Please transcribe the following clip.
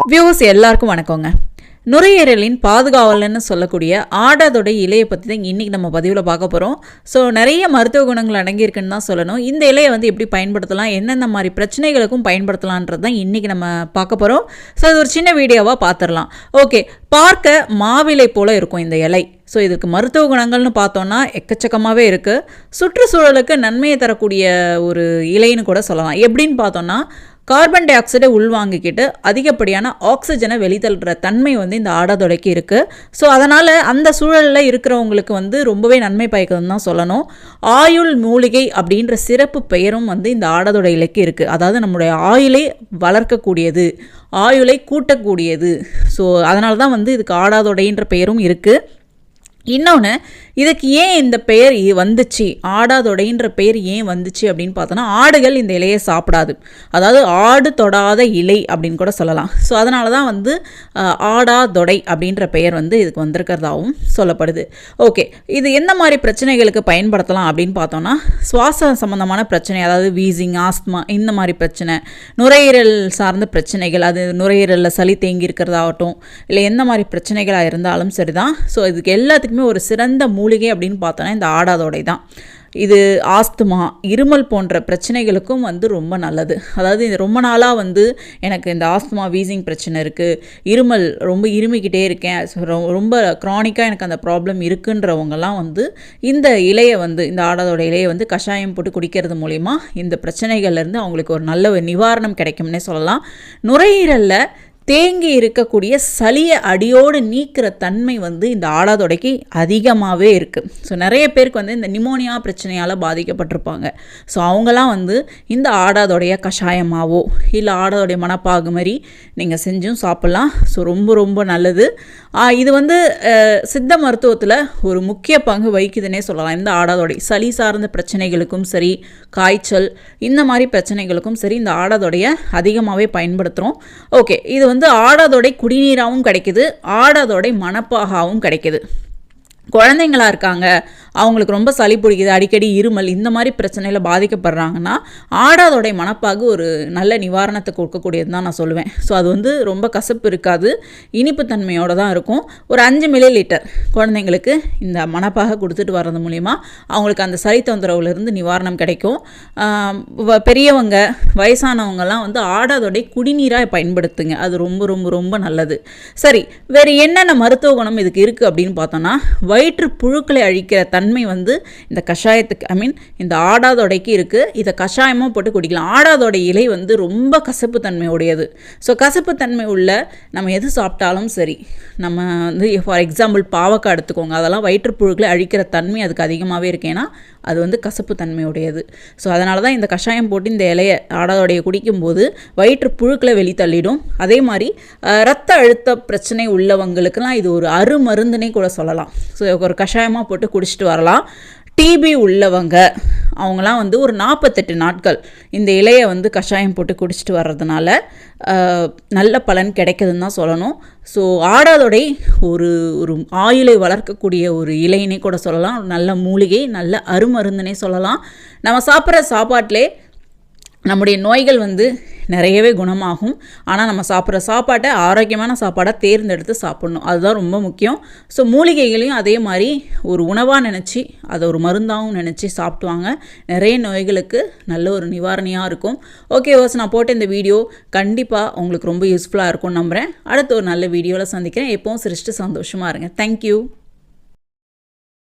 Views எல்லாருக்கும் வணக்கங்க. நுரையீரலின் பாதுகாவலன்னு சொல்லக்கூடிய ஆடாதோட இலையை பற்றி தான் இன்றைக்கி நம்ம பதிவில் பார்க்க போகிறோம் ஸோ நிறைய மருத்துவ குணங்கள் அடங்கியிருக்குன்னு தான் சொல்லணும். இந்த இலையை வந்து எப்படி பயன்படுத்தலாம் என்னென்ன மாதிரி பிரச்சனைகளுக்கும் பயன்படுத்தலான்றது தான் இன்றைக்கி நம்ம பார்க்க போகிறோம் ஸோ அது ஒரு சின்ன வீடியோவாக பார்த்துடலாம் ஓகே பார்க்க மாவிலை போல் இருக்கும் இந்த இலை. ஸோ இதுக்கு மருத்துவ குணங்கள்னு பார்த்தோன்னா எக்கச்சக்கமாகவே இருக்குது சுற்றுச்சூழலுக்கு நன்மையை தரக்கூடிய ஒரு இலைன்னு கூட சொல்லலாம். எப்படின்னு பார்த்தோன்னா கார்பன் டை ஆக்சைடை உள்வாங்கிக்கிட்டு அதிகப்படியான ஆக்சிஜனை வெளித்தள்ளுற தன்மை வந்து இந்த ஆடாதொடைக்கு இருக்குது ஸோ அதனால் அந்த சூழலில் இருக்கிறவங்களுக்கு வந்து ரொம்பவே நன்மை பயக்குதுன்னு தான் சொல்லணும். ஆயுள் மூலிகை அப்படின்ற சிறப்பு பெயரும் வந்து இந்த ஆடாதொடை இலைக்கு இருக்குது அதாவது நம்முடைய ஆயுளை வளர்க்கக்கூடியது ஆயுளை கூட்டக்கூடியது. ஸோ அதனால தான் வந்து இதுக்கு ஆடாதொடைன்ற பெயரும் இருக்குது இன்னொன்று இதுக்கு ஏன் இந்த பெயர் வந்துச்சு? ஆடாதொடைன்ற பெயர் ஏன் வந்துச்சு அப்படின்னு பார்த்தோன்னா ஆடுகள் இந்த இலையை சாப்பிடாது. அதாவது ஆடு தொடாத இலை அப்படின்னு கூட சொல்லலாம். ஸோ அதனால தான் வந்து ஆடாதொடை அப்படின்ற பெயர் வந்து இதுக்கு வந்திருக்கிறதாகவும் சொல்லப்படுது. ஓகே இது எந்த மாதிரி பிரச்சனைகளுக்கு பயன்படுத்தலாம் அப்படின்னு பார்த்தோன்னா சுவாச சம்பந்தமான பிரச்சனை அதாவது வீசிங் ஆஸ்துமா இந்த மாதிரி பிரச்சனை நுரையீரல் சார்ந்த பிரச்சனைகள் அது நுரையீரலில் சளி தேங்கி இருக்கிறதாகட்டும் இல்லை எந்த மாதிரி பிரச்சனைகளாக இருந்தாலும் சரிதான். ஸோ இதுக்கு எல்லாத்துக்குமே ஒரு சிறந்த மூலிகை அப்படின்னு பார்த்தோன்னா இந்த ஆடாதோடை தான். இது ஆஸ்துமா இருமல் போன்ற பிரச்சனைகளுக்கும் வந்து ரொம்ப நல்லது. அதாவது இது ரொம்ப நாளாக வந்து எனக்கு இந்த ஆஸ்துமா வீசிங் பிரச்சனை இருக்குது இருமல் ரொம்ப இருமிக்கிட்டே இருக்கேன். ரொம்ப க்ரானிக்காக எனக்கு அந்த ப்ராப்ளம் இருக்குன்றவங்கலாம் வந்து இந்த இலையை வந்து இந்த ஆடாதோட இலையை வந்து கஷாயம் போட்டு குடிக்கிறது மூலிமா இந்த பிரச்சனைகள்லேருந்து அவங்களுக்கு ஒரு நல்ல ஒரு நிவாரணம் கிடைக்கும்னே சொல்லலாம். நுரையீரலில் தேங்கி இருக்கக்கூடிய சளியை அடியோடு நீக்கிற தன்மை வந்து இந்த ஆடாதொடைக்கு அதிகமாகவே இருக்குது ஸோ நிறைய பேருக்கு வந்து இந்த நிமோனியா பிரச்சனையால் பாதிக்கப்பட்டிருப்பாங்க. ஸோ அவங்களாம் வந்து இந்த ஆடாதொடைய கஷாயமாவோ இல்லை ஆடாதோடைய மனப்பாகு மாதிரி நீங்கள் செஞ்சும் சாப்பிட்லாம். ஸோ ரொம்ப ரொம்ப நல்லது. இது வந்து சித்த மருத்துவத்தில் ஒரு முக்கிய பங்கு வகிக்குதுன்னே சொல்லலாம். இந்த ஆடாதொடை சளி சார்ந்த பிரச்சனைகளுக்கும் சரி காய்ச்சல் இந்த மாதிரி பிரச்சனைகளுக்கும் சரி இந்த ஆடாதொடைய அதிகமாகவே பயன்படுத்துகிறோம் ஓகே இது வந்து ஆடாதொடை குடிநீராகவும் கிடைக்குது ஆடாதோடை மணப்பாகாவும் கிடைக்குது. குழந்தைங்களா இருக்காங்க அவங்களுக்கு ரொம்ப சளி பிடிக்குது அடிக்கடி இருமல் இந்த மாதிரி பிரச்சனையில் பாதிக்கப்படுறாங்கன்னா ஆடாதோடைய மணப்பாகு ஒரு நல்ல நிவாரணத்தை கொடுக்கக்கூடியது தான் நான் சொல்லுவேன். ஸோ அது வந்து ரொம்ப கசப்பு இருக்காது இனிப்பு தன்மையோடு தான் இருக்கும். ஒரு அஞ்சு மில்லி லிட்டர் குழந்தைங்களுக்கு இந்த மணப்பாக கொடுத்துட்டு வர்றது மூலிமா அவங்களுக்கு அந்த சளி தொந்தரவுலேருந்து நிவாரணம் கிடைக்கும். வ- பெரியவங்க வயசானவங்கலாம் வந்து ஆடாதோடைய குடிநீராக பயன்படுத்துங்க. அது ரொம்ப ரொம்ப ரொம்ப நல்லது. சரி வேறு என்னென்ன மருத்துவ குணம் இதுக்கு இருக்குது அப்படின்னு பார்த்தோன்னா வயிற்று புழுக்களை அழிக்கிற தன்மை வந்து இந்த கஷாயத்துக்கு ஐ மீன் இந்த ஆடாதொடைக்கு இருக்குது இதை கஷாயமாக போட்டு குடிக்கலாம். ஆடாதொடை இலை வந்து ரொம்ப கசப்பு தன்மையுடையது ஸோ கசப்பு தன்மை உள்ள நம்ம எது சாப்பிட்டாலும் சரி நம்ம வந்து ஃபார் எக்ஸாம்பிள் பாவக்காய் எடுத்துக்கோங்க. அதெல்லாம் வயிற்றுப்புழுக்களை அழிக்கிற தன்மை அதுக்கு அதிகமாகவே இருக்கு. ஏன்னா அது வந்து கசப்பு தன்மையுடையது ஸோ அதனால தான் இந்த கஷாயம் போட்டு இந்த இலையை ஆடாதோடைய குடிக்கும்போது வயிற்று புழுக்களை வெளித்தள்ளிடும் அதே மாதிரி ரத்த அழுத்த பிரச்சனை உள்ளவங்களுக்குலாம் இது ஒரு அருமருந்துனே கூட சொல்லலாம். ஸோ ஒரு கஷாயமாக போட்டு குடிச்சிட்டு வரலாம். டிபி உள்ளவங்க அவங்களாம் வந்து ஒரு நாற்பத்தெட்டு நாட்கள் இந்த இலையை வந்து கஷாயம் போட்டு குடிச்சிட்டு வர்றதுனால நல்ல பலன் கிடைக்குதுன்னு தான் சொல்லணும். ஸோ ஆடாதொடை ஒரு ஒரு ஆயுளை வளர்க்கக்கூடிய ஒரு இலைன்னே கூட சொல்லலாம். நல்ல மூலிகை நல்ல அருமருந்துனே சொல்லலாம். நம்ம சாப்பிட்ற சாப்பாட்டிலே நம்முடைய நோய்கள் வந்து நிறையவே குணமாகும். ஆனால் நம்ம சாப்பிட்ற சாப்பாட்டை ஆரோக்கியமான சாப்பாடாக தேர்ந்தெடுத்து சாப்பிட்ணும். அதுதான் ரொம்ப முக்கியம். ஸோ மூலிகைகளையும் அதே மாதிரி ஒரு உணவாக நினச்சி அதை ஒரு மருந்தாகவும் நினச்சி சாப்பிடுவாங்க நிறைய நோய்களுக்கு நல்ல ஒரு நிவாரணியாக இருக்கும். ஓகே வாஸ் நான் போட்ட இந்த வீடியோ கண்டிப்பாக உங்களுக்கு ரொம்ப யூஸ்ஃபுல்லாக இருக்கும்னு நம்புகிறேன் அடுத்த ஒரு நல்ல வீடியோவில் சந்திக்கிறேன். எப்பவும் சிரிச்சிட்டு சந்தோஷமாக இருங்க. தேங்க்யூ